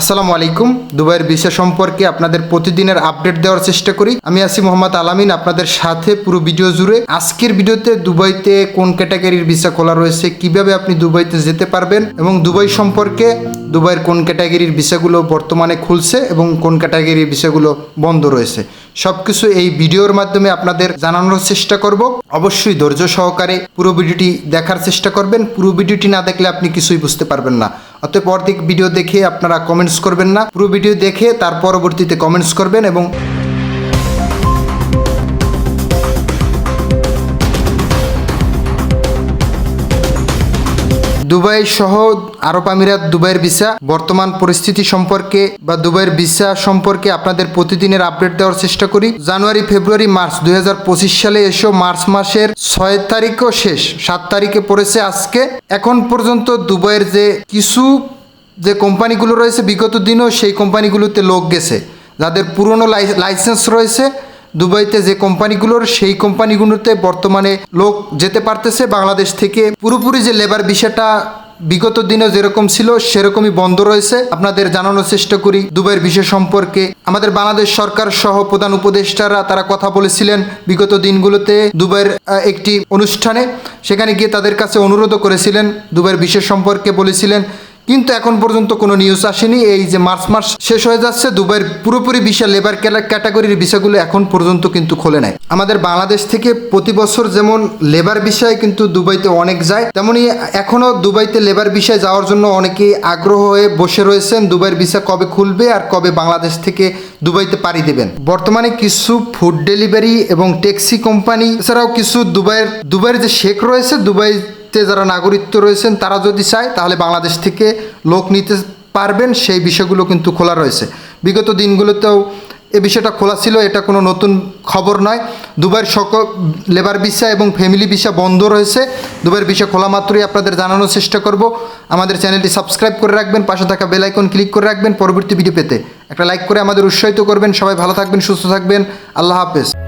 আসসালামু আলাইকুম। দুবাইয়ের ভিসা সম্পর্কে আপনাদের প্রতিদিনের আপডেট দেওয়ার চেষ্টা করি। আমি আসি মোহাম্মদ আলামিন, আপনাদের সাথে পুরো ভিডিও জুড়ে। আজকের ভিডিওতে দুবাইতে কোন ক্যাটাগরির ভিসা খোলা রয়েছে, কীভাবে আপনি দুবাইতে যেতে পারবেন এবং দুবাই সম্পর্কে দুবাইয়ের কোন ক্যাটাগরির ভিসাগুলো বর্তমানে খুলছে এবং কোন ক্যাটাগরির ভিসাগুলো বন্ধ রয়েছে। সবকিছু এই ভিডিওর মাধ্যমে আপনাদের জানানোর চেষ্টা করব। অবশ্যই ধৈর্য সহকারে পুরো ভিডিওটি দেখার চেষ্টা করবেন। পুরো ভিডিওটি না দেখলে আপনি কিছুই বুঝতে পারবেন না। অতএব অর্ধেক ভিডিও দেখে আপনারা কমেন্টস করবেন না। পুরো ভিডিও দেখে তার পরবর্তীতে কমেন্টস করবেন এবং দুবাই সহ আরব আমিরাত দুবাইয়ের ভিসা। বর্তমান পরিস্থিতি সম্পর্কে বা দুবাইয়ের ভিসা সম্পর্কে আপনাদের প্রতিদিনের আপডেট দেওয়ার চেষ্টা করি। জানুয়ারি, ফেব্রুয়ারি, মার্চ দুই হাজার পঁচিশ সালে এসো। মার্চ মাসের ছয় তারিখও শেষ। সাত তারিখে পড়েছে আজকে। এখন পর্যন্ত দুবাইয়ের যে কিছু যে কোম্পানিগুলো রয়েছে, বিগত দিনও সেই কোম্পানিগুলোতে লোক গেছে। যাদের পুরনো লাইসেন্স রয়েছে দুবাইতে যে কোম্পানিগুলোর, সেই কোম্পানিগুলোতে বর্তমানে লোক যেতে পারতেছে। বাংলাদেশ থেকে পুরোপুরি যে লেবার বিষয়টা বিগত দিনে যেরকম ছিল, সেরকমই বন্ধ রয়েছে। আপনাদের জানানোর চেষ্টা করি দুবাইয়ের বিষয় সম্পর্কে। আমাদের বাংলাদেশ সরকার সহ প্রধান উপদেষ্টারা তারা কথা বলেছিলেন বিগত দিনগুলোতে দুবাইয়ের একটি অনুষ্ঠানে। সেখানে গিয়ে তাদের কাছে অনুরোধও করেছিলেন, দুবাইয়ের বিষয় সম্পর্কে বলেছিলেন। কিন্তু এখন পর্যন্ত কোনো নিউজ আসেনি। এই যে মার্চ মাস শেষ হয়ে যাচ্ছে, দুবাইয়ের পুরোপুরি ভিসা লেবার ক্যাটাগরির ভিসাগুলো এখন পর্যন্ত কিন্তু খোলে নাই। আমাদের বাংলাদেশ থেকে প্রতি বছর যেমন লেবার বিষয়ে কিন্তু দুবাইতে অনেক যায়, তেমনি এখনও দুবাইতে লেবার বিষয়ে যাওয়ার জন্য অনেকেই আগ্রহ হয়ে বসে রয়েছেন দুবাইয়ের ভিসা কবে খুলবে আর কবে বাংলাদেশ থেকে দুবাইতে পাড়ি দেবেন। বর্তমানে কিছু ফুড ডেলিভারি এবং ট্যাক্সি কোম্পানি এছাড়াও কিছু দুবাইয়ের দুবাইয়ের যে শেখ রয়েছে, দুবাই তে যারা নাগরিকত্ব রয়েছেন, তারা যদি চায়, তাহলে বাংলাদেশ থেকে লোক নিতে পারবেন। সেই বিষয়গুলো কিন্তু খোলা রয়েছে। বিগত দিনগুলোতেও এ বিষয়টা খোলা ছিল, এটা কোনো নতুন খবর নয়। দুবাইয়ের সকল লেবার ভিসা এবং ফ্যামিলি ভিসা বন্ধ রয়েছে। দুবাইয়ের ভিসা খোলা মাত্রই আপনাদের জানানোর চেষ্টা করব। আমাদের চ্যানেলটি সাবস্ক্রাইব করে রাখবেন, পাশে থাকা বেলাইকন ক্লিক করে রাখবেন। পরবর্তী ভিডিও পেতে একটা লাইক করে আমাদের উৎসাহিত করবেন। সবাই ভালো থাকবেন, সুস্থ থাকবেন। আল্লাহ হাফেজ।